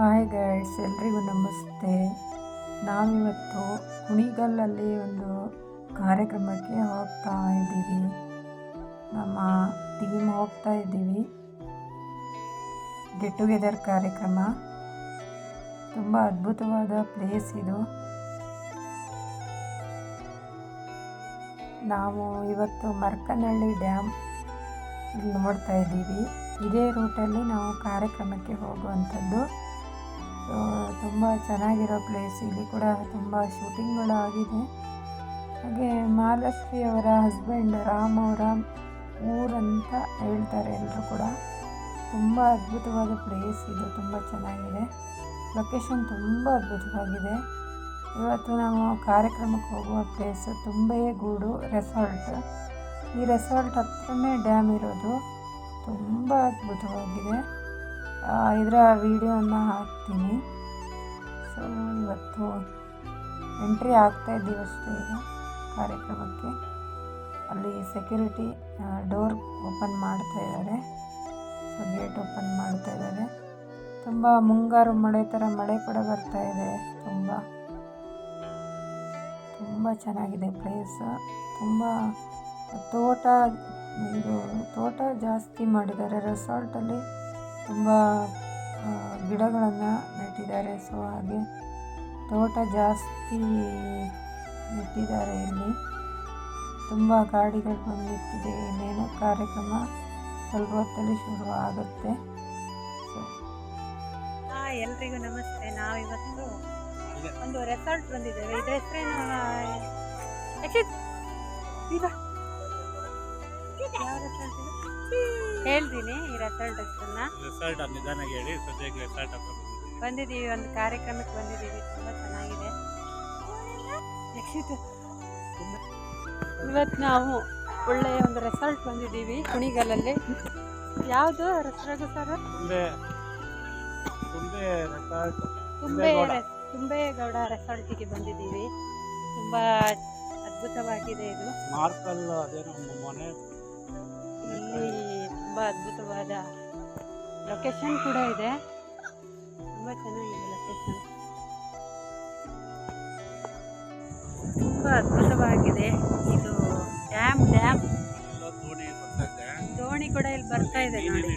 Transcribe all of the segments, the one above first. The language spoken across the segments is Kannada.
ಹಾಯ್ ಗೈಡ್ಸ್ ಎಲ್ರಿಗೂ ನಮಸ್ತೆ. ನಾವಿವತ್ತು ಕುಣಿಗಲ್ಲಲ್ಲಿ ಒಂದು ಕಾರ್ಯಕ್ರಮಕ್ಕೆ ಹೋಗ್ತಾ ಇದ್ದೀವಿ. ನಮ್ಮ ಟೀಮ್ ಹೋಗ್ತಾ ಇದ್ದೀವಿ. ಗೆಟ್ ಟುಗೆದರ್ ಕಾರ್ಯಕ್ರಮ. ತುಂಬ ಅದ್ಭುತವಾದ ಪ್ಲೇಸ್ ಇದು. ನಾವು ಇವತ್ತು ಮರ್ಕನಹಳ್ಳಿ ಡ್ಯಾಮ್ ಇಲ್ಲಿ ನೋಡ್ತಾ ಇದ್ದೀವಿ. ಇದೇ ರೂಟಲ್ಲಿ ನಾವು ಕಾರ್ಯಕ್ರಮಕ್ಕೆ ಹೋಗುವಂಥದ್ದು. ಸೊ ತುಂಬ ಚೆನ್ನಾಗಿರೋ ಪ್ಲೇಸ್ ಇಲ್ಲಿ ಕೂಡ ತುಂಬ ಶೂಟಿಂಗ್ಗಳು ಆಗಿದೆ. ಹಾಗೆ ಮಹಾಲಕ್ಷ್ಮಿ ಅವರ ಹಸ್ಬೆಂಡ್ ರಾಮ್ ಅವರ ಊರಂತ ಹೇಳ್ತಾರೆ ಎಲ್ಲರೂ ಕೂಡ. ತುಂಬ ಅದ್ಭುತವಾದ ಪ್ಲೇಸ್ ಇದು. ತುಂಬ ಚೆನ್ನಾಗಿದೆ. ಲೊಕೇಶನ್ ತುಂಬ ಅದ್ಭುತವಾಗಿದೆ. ಇವತ್ತು ನಾವು ಕಾರ್ಯಕ್ರಮಕ್ಕೆ ಹೋಗುವ ಪ್ಲೇಸು ತುಂಬೆಗೂಡು ರೆಸಾರ್ಟ್ ಈ ರೆಸಾರ್ಟ್ ಹತ್ರನೇ ಡ್ಯಾಮ್ ಇರೋದು. ತುಂಬ ಅದ್ಭುತವಾಗಿದೆ. ಇದರ ವೀಡಿಯೋನ ಹಾಕ್ತೀನಿ. ಸೊ ಇವತ್ತು ಎಂಟ್ರಿ ಆಗ್ತಾ ಇದ್ದೀವಿ ಅಷ್ಟೇ ಈಗ ಕಾರ್ಯಕ್ರಮಕ್ಕೆ. ಅಲ್ಲಿ ಸೆಕ್ಯೂರಿಟಿ ಡೋರ್ ಓಪನ್ ಮಾಡ್ತಾ ಇದ್ದಾರೆ. ಸೊ ಗೇಟ್ ಓಪನ್ ಮಾಡ್ತಾ ಇದ್ದಾರೆ. ತುಂಬ ಮುಂಗಾರು ಮಳೆ ಥರ ಮಳೆ ಕೂಡ ಬರ್ತಾ ಇದೆ. ತುಂಬ ತುಂಬ ಚೆನ್ನಾಗಿದೆ ಪ್ಲೇಸ್ ತುಂಬ ತೋಟ, ಇದು ತೋಟ ಜಾಸ್ತಿ ಮಾಡಿದ್ದಾರೆ. ರೆಸಾರ್ಟಲ್ಲಿ ತುಂಬ ಗಿಡಗಳನ್ನು ನೆಟ್ಟಿದ್ದಾರೆ. ಸೊ ಹಾಗೆ ತೋಟ ಜಾಸ್ತಿ ನೆಟ್ಟಿದ್ದಾರೆ ಇಲ್ಲಿ. ತುಂಬ ಗಾಡಿಗಳು ಬಂದು ಇನ್ನೇನೋ ಕಾರ್ಯಕ್ರಮ ಸ್ವಲ್ಪ ಹೊತ್ತಲ್ಲಿ ಶುರು ಆಗುತ್ತೆ ಸೊ ಹಾಂ, ಎಲ್ರಿಗೂ ನಮಸ್ತೆ. ನಾವಿವತ್ತು ಒಂದು ರೆಸಾರ್ಟ್ ಬಂದಿದ್ದೇವೆ. ಇದ್ರ ಹೆಸರೇನು? ಹೇಳ್ತೀನಿ ಈ ರೆಸಾರ್ಟ್ ಹೆಸರನ್ನ ರೆಸಾರ್ಟ್ ನಿಧಾನಾಗಿ ಹೇಳಿ ಸದ್ಯಕ್ಕೆ ರೆಸಾರ್ಟ್ ಅಂತ ಬಂದಿದ್ದೀವಿ ಒಂದು ಕಾರ್ಯಕ್ರಮಕ್ಕೆ ಬಂದಿದ್ದೀವಿ. ತುಂಬ ಚೆನ್ನಾಗಿದೆ. ಇವತ್ತು ನಾವು ಒಳ್ಳೆಯ ಒಂದು ರೆಸಾರ್ಟ್ ಬಂದಿದ್ದೀವಿ ಕುಣಿಗಲಲ್ಲಿ. ಯಾವುದು restaurant sir? Thumbe resort Thumbegowda. ರೆಸಾರ್ಟಿಗೆ ಬಂದಿದ್ದೀವಿ. ತುಂಬ ಅದ್ಭುತವಾಗಿದೆ ಇದು. ಮಾರ್ಕಲ್ ಅದೇನೋ ಮನೆ. ಇಲ್ಲಿ ತುಂಬ ಅದ್ಭುತವಾದ ಲೊಕೇಶನ್ ಕೂಡ ಇದೆ. ತುಂಬ ಚೆನ್ನಾಗಿದೆ ಲೊಕೇಶನ್ ತುಂಬ ಅದ್ಭುತವಾಗಿದೆ. ಇದು ಡ್ಯಾಮ್ ಡ್ಯಾಮ್. ದೋಣಿ ಕೂಡ ಇಲ್ಲಿ ಬರ್ತಾ ಇದೆ ನೋಡಿ.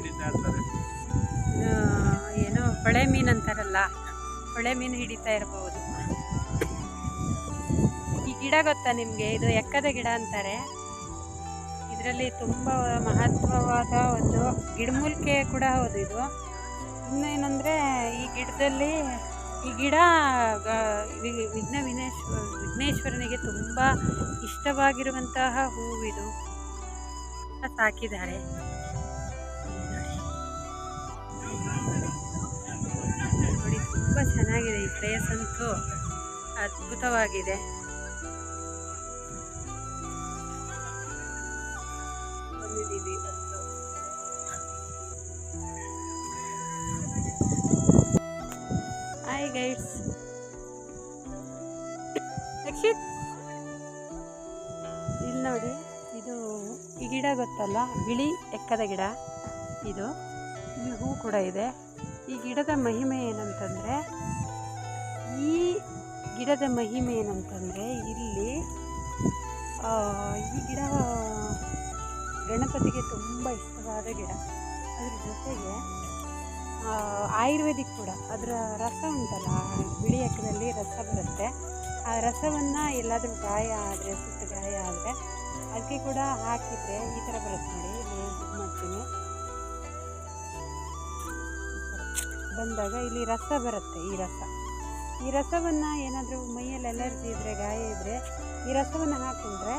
ಏನೋ ಹೊಳೆ ಮೀನು ಅಂತಾರಲ್ಲ, ಹೊಳೆ ಮೀನು ಹಿಡಿತಾ ಇರಬಹುದು ಈ ಗಿಡ ಗೊತ್ತಾ ನಿಮಗೆ? ಇದು ಎಕ್ಕದ ಗಿಡ ಅಂತಾರೆ. ಇದರಲ್ಲಿ ತುಂಬ ಮಹತ್ವವಾದ ಒಂದು ಗಿಡಮೂಲಿಕೆ ಕೂಡ ಹೌದು ಇದು. ಇನ್ನೇನಂದರೆ ಈ ಗಿಡದಲ್ಲಿ ಈ ಗಿಡ ವಿಘ್ನ ವಿನೇಶ್ವರ ವಿಘ್ನೇಶ್ವರನಿಗೆ ತುಂಬ ಇಷ್ಟವಾಗಿರುವಂತಹ ಹೂವಿದು. ಸಾಕಿದ್ದಾರೆ. ನೋಡಿ, ತುಂಬ ಚೆನ್ನಾಗಿದೆ ಈ ಪ್ಲೇಸ್ ಅಂತೂ ಅದ್ಭುತವಾಗಿದೆ. ಹಾಯ್ ಗೈಡ್ಸ್ ರಕ್ಷಿತ್ ಇಲ್ಲಿ ನೋಡಿ, ಇದು ಈ ಗಿಡ ಗೊತ್ತಲ್ಲ? ಬಿಳಿ ಎಕ್ಕದ ಗಿಡ. ಇದು. ಈ ಹೂ ಕೂಡ ಇದೆ. ಈ ಗಿಡದ ಮಹಿಮೆ ಏನಂತಂದರೆ, ಈ ಗಿಡದ ಮಹಿಮೆ ಏನಂತಂದರೆ, ಇಲ್ಲಿ ಈ ಗಿಡ ಗಣಪತಿಗೆ ತುಂಬ ಇಷ್ಟವಾದ ಗಿಡ. ಅದ್ರ ಜೊತೆಗೆ ಆಯುರ್ವೇದಿಕ್ ಕೂಡ. ಅದರ ರಸ ಉಂಟಲ್ಲ ಬಿಳಿ ಅಕ್ಕದಲ್ಲಿ ರಸ ಬರುತ್ತೆ. ಆ ರಸವನ್ನು ಎಲ್ಲಾದರೂ ಗಾಯ ಆದರೆ ಸುತ್ತ ಗಾಯ ಆದರೆ ಅದಕ್ಕೆ ಕೂಡ ಹಾಕಿದರೆ ಈ ಥರ ಬರುತ್ತೆ ನೋಡಿ. ಇಲ್ಲಿ ಇದು ಮಾಡ್ತೀನಿ. ಬಂದಾಗ ಇಲ್ಲಿ ರಸ ಬರುತ್ತೆ, ಈ ರಸ. ಈ ರಸವನ್ನು ಏನಾದರೂ ಮೈಯಲ್ಲಿ ಎಲರ್ಜಿ ಇದ್ದರೆ ಗಾಯ ಇದ್ದರೆ ಈ ರಸವನ್ನು ಹಾಕಿದ್ರೆ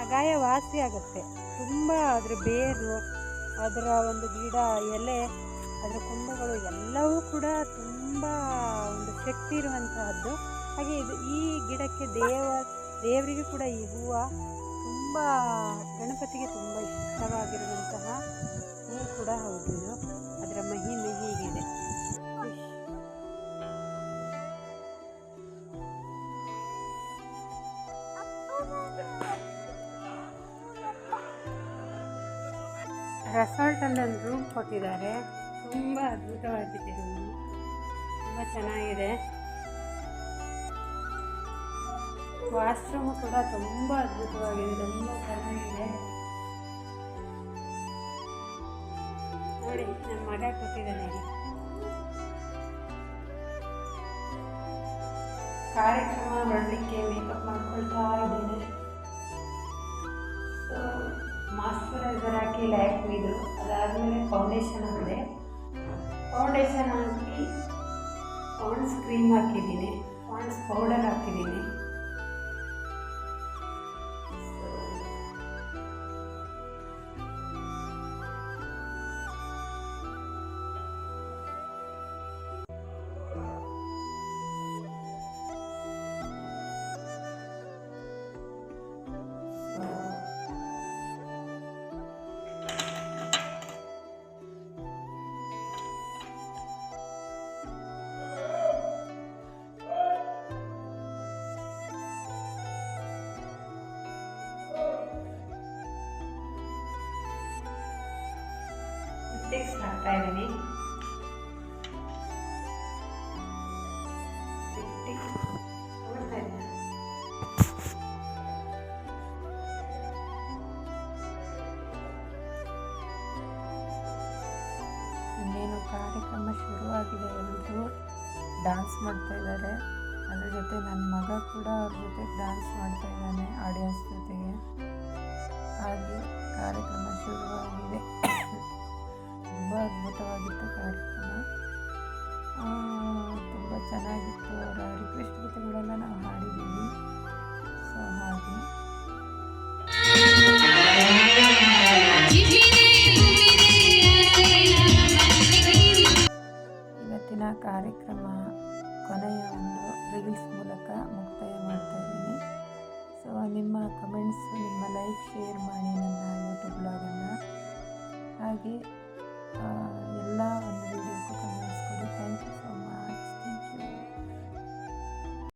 ಆ ಗಾಯ ವಾಸಿ ಆಗುತ್ತೆ. ತುಂಬ ಅದರ ಬೇರು, ಅದರ ಒಂದು ಗಿಡ, ಎಲೆ ಅದರ ಕೊಂಬೆಗಳು ಎಲ್ಲವೂ ಕೂಡ ತುಂಬ ಒಂದು ಶಕ್ತಿ ಇರುವಂತಹದ್ದು. ಹಾಗೆ ಇದು ಈ ಗಿಡಕ್ಕೆ ದೇವ, ದೇವರಿಗೂ ಕೂಡ ಈ ಹೂವು ತುಂಬ ಗಣಪತಿಗೆ ತುಂಬ ಇಷ್ಟವಾಗಿರುವಂತಹ ಹೂವು ಕೂಡ ಹೌದು. ಇದು ಅದರ ಮಹಿಮೆ ಹೀಗಿದೆ. ರೆಸಾರ್ಟಲ್ಲಿ ಒಂದು ರೂಮ್ ಕೊಟ್ಟಿದ್ದಾರೆ. ತುಂಬ ಅದ್ಭುತವಾಗಿದೆ ತುಂಬಾ ಚೆನ್ನಾಗಿದೆ. ವಾಶ್ರೂಮ್ ಕೂಡ ತುಂಬ ಅದ್ಭುತವಾಗಿದೆ. ತುಂಬ ಚೆನ್ನಾಗಿದೆ. ನೋಡಿ ನನ್ನ ಮಗ ಕೊಟ್ಟಿದ್ದಾನೆ ಕಾರ್ಯಕ್ರಮ ಮಾಡಲಿಕ್ಕೆ ಮೇಕಪ್ ಮಾಡ್ಕೊಳ್ತಾ ಇದ್ದೇನೆ. ಮಾಸ್ಕರೈಸರ್ ಹಾಕಿ ಲ್ಯಾಕ್ ಇದು ಅದಾದಮೇಲೆ ಫೌಂಡೇಶನ್ ಹಾಕಿದೆ ಫೌಂಡೇಶನ್ ಹಾಕಿ ಪಾಂಡ್ಸ್ ಕ್ರೀಮ್ ಹಾಕಿದ್ದೀನಿ ಪಾಂಡ್ಸ್ ಪೌಡರ್ ಹಾಕಿದ್ದೀನಿ. ಲಿಪ್ಸ್ಟಿಕ್ಸ್ ಹಾಕ್ತಾ ಇದ್ದೀನಿ ಇನ್ನೇನು ಕಾರ್ಯಕ್ರಮ ಶುರುವಾಗಿದೆ ಎಲ್ಲರೂ ಡ್ಯಾನ್ಸ್ ಮಾಡ್ತಾ ಇದ್ದಾರೆ. ಅದ್ರ ಜೊತೆ ನನ್ನ ಮಗ ಕೂಡ ಅವ್ರ ಜೊತೆ ಡ್ಯಾನ್ಸ್ ಮಾಡ್ತಾ ಇದ್ದಾನೆ ಆಡಿಯನ್ಸ್ ಜೊತೆಗೆ. ಹಾಗೆ ಕಾರ್ಯಕ್ರಮ ಶುರುವಾಗಿದೆ. ಚೆನ್ನಾಗಿತ್ತು ಅವರ ರಿಕ್ವೆಸ್ಟ್ ಗೀತೆಗಳೆಲ್ಲ ನಾವು ಹಾಡಿದ್ದೀವಿ. ಸೊ ಹಾಗೆ. ಇವತ್ತಿನ ಕಾರ್ಯಕ್ರಮ ಕೊನೆಯ ಒಂದು ರೀಲ್ಸ್ ಮೂಲಕ ಮುಕ್ತಾಯ ಮಾಡ್ತಾ ಇದ್ದೀನಿ. ಸೊ ನಿಮ್ಮ ಕಮೆಂಟ್ಸ್ ನಿಮ್ಮ ಲೈಕ್ ಶೇರ್ ಮಾಡಿ ನನ್ನ ಯೂಟ್ಯೂಬ್ ಬ್ಲಾಗನ್ನು ಹಾಗೆ